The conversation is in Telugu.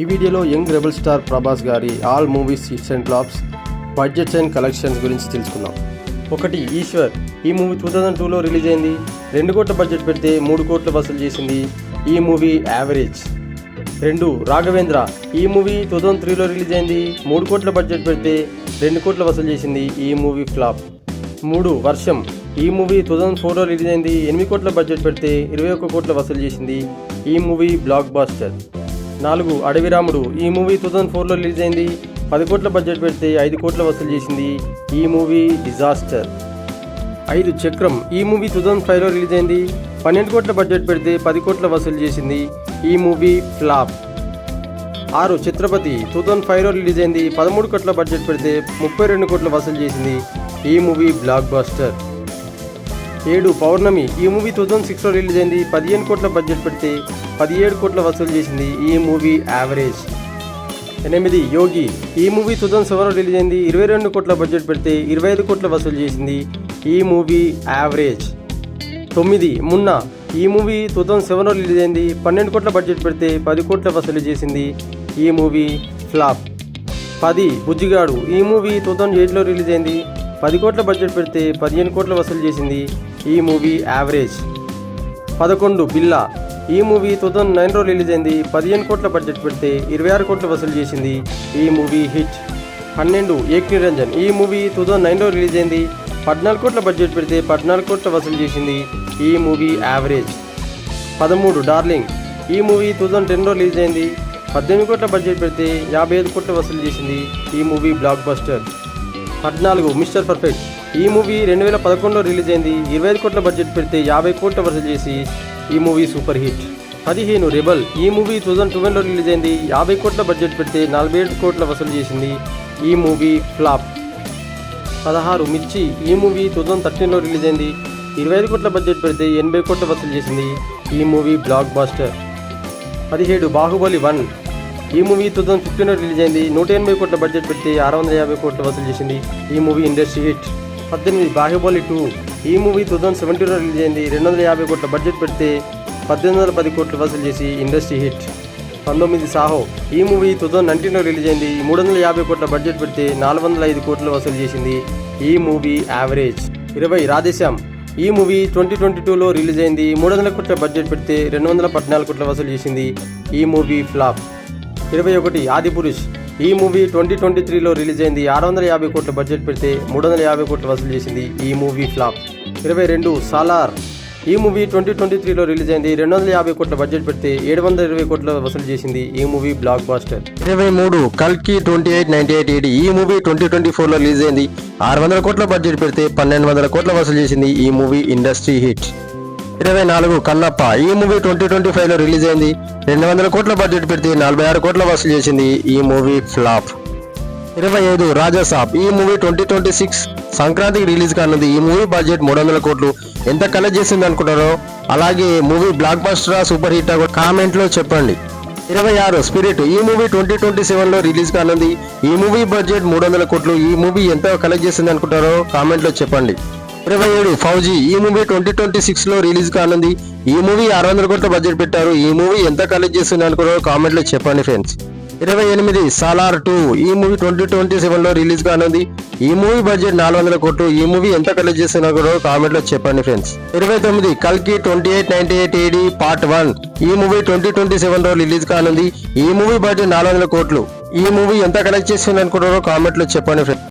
ఈ వీడియోలో యంగ్ రెబల్ స్టార్ ప్రభాస్ గారి all movies hits and flops budgets and collections గురించి తెలుసుకుందాం. ఒకటి ఈశ్వర్. ఈ మూవీ టూ థౌజండ్ టూలో రిలీజ్ అయింది. రెండు కోట్ల బడ్జెట్ పెడితే మూడు కోట్ల వసూలు చేసింది ఈ మూవీ యావరేజ్. రెండు రాఘవేంద్ర. ఈ మూవీ టూ థౌజండ్ త్రీలో రిలీజ్ అయింది. మూడు కోట్ల బడ్జెట్ పెడితే రెండు కోట్ల వసూలు చేసింది ఈ మూవీ ఫ్లాప్. మూడు వర్షం. ఈ మూవీ టూ థౌజండ్ ఫోర్లో రిలీజ్ అయింది. ఎనిమిది కోట్ల బడ్జెట్ పెడితే ఇరవై ఒక్క కోట్ల వసూలు చేసింది ఈ మూవీ బ్లాక్ బాస్టర్. నాలుగు అడవి రాముడు. ఈ మూవీ టూ థౌజండ్ ఫోర్లో రిలీజ్ అయింది. పది కోట్ల బడ్జెట్ పెడితే ఐదు కోట్ల వసూలు చేసింది ఈ మూవీ డిజాస్టర్. ఐదు చక్రం. ఈ మూవీ టూ థౌజండ్ ఫైవ్లో రిలీజ్ అయింది. పన్నెండు కోట్ల బడ్జెట్ పెడితే పది కోట్ల వసూలు చేసింది ఈ మూవీ ఫ్లాప్. ఆరు చిత్రపతి టూ థౌజండ్ ఫైవ్లో రిలీజ్ అయింది. పదమూడు కోట్ల బడ్జెట్ పెడితే ముప్పై రెండు కోట్ల వసూలు చేసింది ఈ మూవీ బ్లాక్ బాస్టర్. ఏడు పౌర్ణమి ఈ మూవీ టూ థౌజండ్ సిక్స్లో రిలీజ్ అయింది. పదిహేను కోట్ల బడ్జెట్ పెడితే పదిహేడు కోట్ల వసూలు చేసింది ఈ మూవీ యావరేజ్. ఎనిమిది యోగి ఈ మూవీ టూ థౌజండ్ సెవెన్లో రిలీజ్ అయింది. ఇరవై రెండు కోట్ల బడ్జెట్ పెడితే ఇరవై ఐదు కోట్ల వసూలు చేసింది ఈ మూవీ యావరేజ్. తొమ్మిది మున్నా ఈ మూవీ టూ థౌజండ్ సెవెన్లో రిలీజ్ అయింది. పన్నెండు కోట్ల బడ్జెట్ పెడితే పది కోట్ల వసూలు చేసింది ఈ మూవీ ఫ్లాప్. పది బుజ్జిగాడు ఈ మూవీ టూ థౌజండ్ ఎయిట్లో రిలీజ్ అయింది. పది కోట్ల బడ్జెట్ పెడితే పదిహేను కోట్ల వసూలు చేసింది ఈ మూవీ యావరేజ్. పదకొండు బిల్లా. ఈ మూవీ టూ థౌజండ్ నైన్లో రిలీజ్ అయింది. పదిహేను కోట్ల బడ్జెట్ పెడితే ఇరవై ఆరు కోట్లు వసూలు చేసింది ఈ మూవీ హిట్. పన్నెండు ఏక్ నిరంజన్ ఈ మూవీ టూ థౌజండ్ నైన్లో రిలీజ్ అయింది. పద్నాలుగు కోట్ల బడ్జెట్ పెడితే పద్నాలుగు కోట్ల వసూలు చేసింది ఈ మూవీ యావరేజ్. పదమూడు డార్లింగ్. ఈ మూవీ టూ థౌజండ్ టెన్లో రిలీజ్ అయింది. పద్దెనిమిది కోట్ల బడ్జెట్ పెడితే యాభై ఐదు కోట్ల వసూలు చేసింది ఈ మూవీ బ్లాక్ బస్టర్ పద్నాలుగు మిస్టర్ పర్ఫెక్ట్. ఈ మూవీ రెండు వేల పదకొండులో రిలీజ్ అయింది. ఇరవై ఐదు కోట్ల బడ్జెట్ పెడితే యాభై కోట్ల వసూలు చేసి ఈ మూవీ సూపర్ హిట్. పదిహేను రెబల్ ఈ మూవీ టూ థౌజండ్ ట్వెల్వ్లో రిలీజ్ అయింది. యాభై కోట్ల బడ్జెట్ పెడితే నలభై ఏడు కోట్ల వసూలు చేసింది ఈ మూవీ ఫ్లాప్. పదహారు మిర్చి ఈ మూవీ టూ థౌజండ్ థర్టీన్లో రిలీజ్ అయింది. ఇరవై ఐదు కోట్ల బడ్జెట్ పెడితే ఎనభై కోట్ల వసూలు చేసింది ఈ మూవీ బ్లాక్ బాస్టర్. పదిహేడు బాహుబలి వన్ ఈ మూవీ టూ థౌజండ్ ఫిఫ్టీన్లో రిలీజ్ అయింది. నూట ఎనభై కోట్ల బడ్జెట్ పెడితే ఆరు వందల యాభై కోట్ల వసూలు చేసింది ఈ మూవీ ఇండస్ట్రీ హిట్. పద్దెనిమిది బాహుబలి టూ ఈ మూవీ టూ థౌజండ్ సెవెంటీన్లో రిలీజ్ అయింది. రెండు వందల యాభై కోట్ల బడ్జెట్ పెడితే పద్దెనిమిది వందల పది కోట్లు వసూలు చేసి ఇండస్ట్రీ హిట్. పంతొమ్మిది సాహో ఈ మూవీ టూ థౌజండ్ నైన్టీన్లో రిలీజ్ అయింది. మూడు వందల యాభై కోట్ల బడ్జెట్ పెడితే నాలుగు వందల ఐదు కోట్లు వసూలు చేసింది ఈ మూవీ యావరేజ్. ఇరవై రాధేశ్యామ్ ఈ మూవీ ట్వంటీ ట్వంటీ టూలో రిలీజ్ అయింది. మూడు వందల కోట్ల బడ్జెట్ పెడితే రెండు వందల పద్నాలుగు కోట్ల వసూలు చేసింది ఈ మూవీ ఫ్లాప్. ఇరవై ఒకటి ఆదిపురుష్ ఈ మూవీ ట్వంటీ ట్వంటీ త్రీలో రిలీజ్ అయింది. ఆరు వందల యాభై కోట్ల బడ్జెట్ పెడితే మూడు వందల యాభై కోట్లు వసూలు చేసింది ఈ మూవీ ఫ్లాప్. ఇరవై రెండు సాలార్. ఈ మూవీ ట్వంటీ ట్వంటీ త్రీలో రిలీజ్ అయింది. రెండు వందల యాభై కోట్ల బడ్జెట్ పెడితే ఏడు వందల ఇరవై కోట్ల వసూలు చేసింది ఈ మూవీ బ్లాక్ బాస్టర్. ఇరవై మూడు కల్కి twenty eight ninety eight eight ఈ మూవీ ట్వంటీ ట్వంటీ ఫోర్లో రిలీజ్ అయింది. ఆరు వందల కోట్ల బడ్జెట్ పెడితే పన్నెండు వందల కోట్ల వసూలు చేసింది ఈ మూవీ ఇండస్ట్రీ హిట్. ఇరవై నాలుగు కన్నప్ప. ఈ మూవీ ట్వంటీ ట్వంటీ ఫైవ్లో రిలీజ్ అయింది. రెండు వందల కోట్ల బడ్జెట్ పెడితే నలభై ఆరు కోట్ల వసూలు చేసింది ఈ మూవీ ఫ్లాప్. ఇరవై ఐదు రాజాసాబ్ ఈ మూవీ ట్వంటీ ట్వంటీ సిక్స్ సంక్రాంతికి రిలీజ్ కానుంది. ఈ మూవీ బడ్జెట్ మూడు వందల కోట్లు. ఎంత కలెక్ట్ చేసింది అనుకుంటారో? అలాగే మూవీ బ్లాక్ బస్టరా సూపర్ హిట్ కామెంట్లో చెప్పండి. ఇరవై ఆరు స్పిరిట్. ఈ మూవీ ట్వంటీ ట్వంటీ సెవెన్లో రిలీజ్ కానుంది. ఈ మూవీ బడ్జెట్ మూడు వందల కోట్లు. ఈ మూవీ ఎంత కలెక్ట్ చేసింది అనుకుంటారో కామెంట్లో చెప్పండి. ఇరవై ఏడు ఫౌజీ ఈ మూవీ ట్వంటీ ట్వంటీ సిక్స్లో రిలీజ్ కానుంది. ఈ మూవీ ఆరు వందల కోట్ల బడ్జెట్ పెట్టారు. ఈ మూవీ ఎంత కలెక్ట్ చేస్తుంది అనుకున్నారో కామెంట్లో చెప్పండి ఫ్రెండ్స్. ఇరవై ఎనిమిది సాలార్ టూ ఈ మూవీ ట్వంటీ ట్వంటీ సెవెన్లో రిలీజ్ కానుంది. ఈ మూవీ బడ్జెట్ నాలుగు వందల కోట్లు. ఈ మూవీ ఎంత కలెక్ట్ చేస్తున్నా కూడా కామెంట్లో చెప్పండి ఫ్రెండ్స్. ఇరవై తొమ్మిది కల్కి twenty eight ninety eight AD part one ఈ మూవీ ట్వంటీ ట్వంటీ సెవెన్లో రిలీజ్ కానుంది. ఈ మూవీ బడ్జెట్ నాలుగు వందల కోట్లు. ఈ మూవీ ఎంత కలెక్ట్ చేస్తుంది అనుకుంటారో కామెంట్లో చెప్పండి ఫ్రెండ్స్.